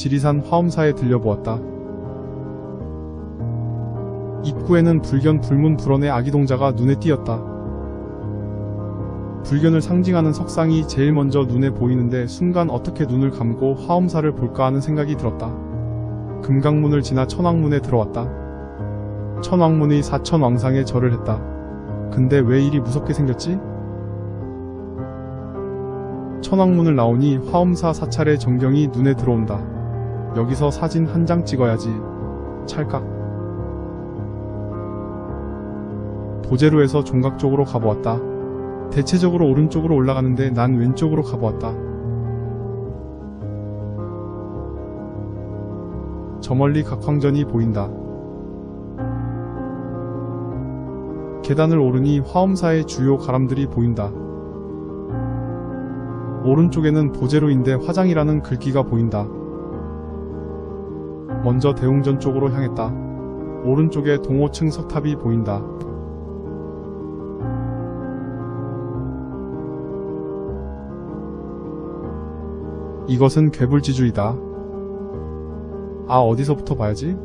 지리산 화엄사에 들려보았다. 입구에는 불견 불문 불원의 아기동자가 눈에 띄었다. 불견을 상징하는 석상이 제일 먼저 눈에 보이는데 순간 어떻게 눈을 감고 화엄사를 볼까 하는 생각이 들었다. 금강문을 지나 천왕문에 들어왔다. 천왕문의 사천왕상에 절을 했다. 근데 왜 이리 무섭게 생겼지? 천왕문을 나오니 화엄사 사찰의 전경이 눈에 들어온다. 여기서 사진 한 장 찍어야지. 찰칵. 보제로에서 종각 쪽으로 가보았다. 대체적으로 오른쪽으로 올라가는데 난 왼쪽으로 가보았다. 저 멀리 각황전이 보인다. 계단을 오르니 화엄사의 주요 가람들이 보인다. 오른쪽에는 보제로인데 화장이라는 글귀가 보인다. 먼저 대웅전 쪽으로 향했다. 오른쪽에 동호층 석탑이 보인다. 이것은 괴불지주이다. 아 어디서부터 봐야지?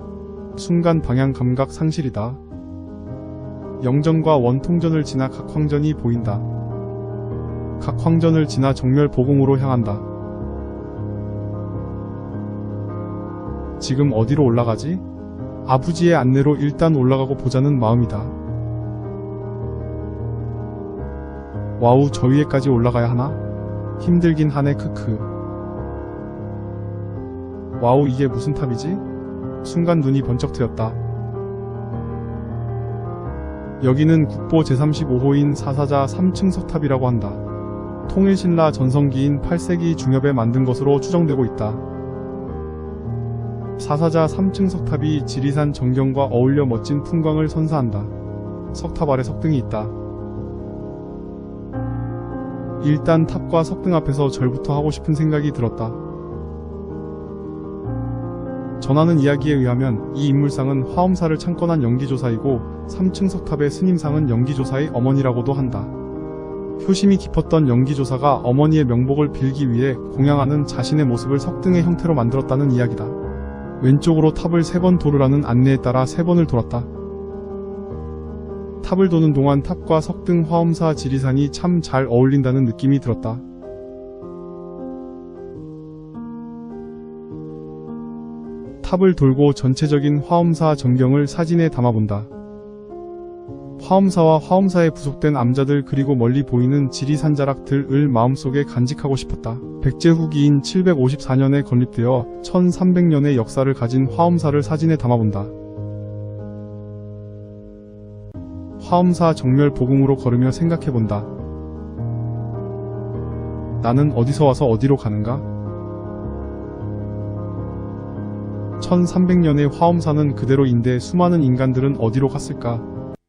순간 방향 감각 상실이다. 영전과 원통전을 지나 각황전이 보인다. 각황전을 지나 정멸 보공으로 향한다. 지금 어디로 올라가지? 아부지의 안내로 일단 올라가고 보자는 마음이다. 와우 저 위에까지 올라가야 하나? 힘들긴 하네 크크. 와우 이게 무슨 탑이지? 순간 눈이 번쩍 트였다. 여기는 국보 제35호인 사사자 3층 석탑이라고 한다. 통일신라 전성기인 8세기 중엽에 만든 것으로 추정되고 있다. 사사자 3층 석탑이 지리산 전경과 어울려 멋진 풍광을 선사한다. 석탑 아래 석등이 있다. 일단 탑과 석등 앞에서 절부터 하고 싶은 생각이 들었다. 전하는 이야기에 의하면 이 인물상은 화엄사를 창건한 연기조사이고 3층 석탑의 스님상은 연기조사의 어머니라고도 한다. 효심이 깊었던 연기조사가 어머니의 명복을 빌기 위해 공양하는 자신의 모습을 석등의 형태로 만들었다는 이야기다. 왼쪽으로 탑을 세번 도르라는 안내에 따라 세 번을 돌았다. 탑을 도는 동안 탑과 석등 화엄사 지리산이 참 잘 어울린다는 느낌이 들었다. 탑을 돌고 전체적인 화엄사 전경을 사진에 담아본다. 화엄사와 화엄사에 부속된 암자들 그리고 멀리 보이는 지리산자락들을 마음속에 간직하고 싶었다. 백제 후기인 754년에 건립되어 1300년의 역사를 가진 화엄사를 사진에 담아본다. 화엄사 정멸 보궁으로 걸으며 생각해본다. 나는 어디서 와서 어디로 가는가? 1300년의 화엄사는 그대로인데 수많은 인간들은 어디로 갔을까?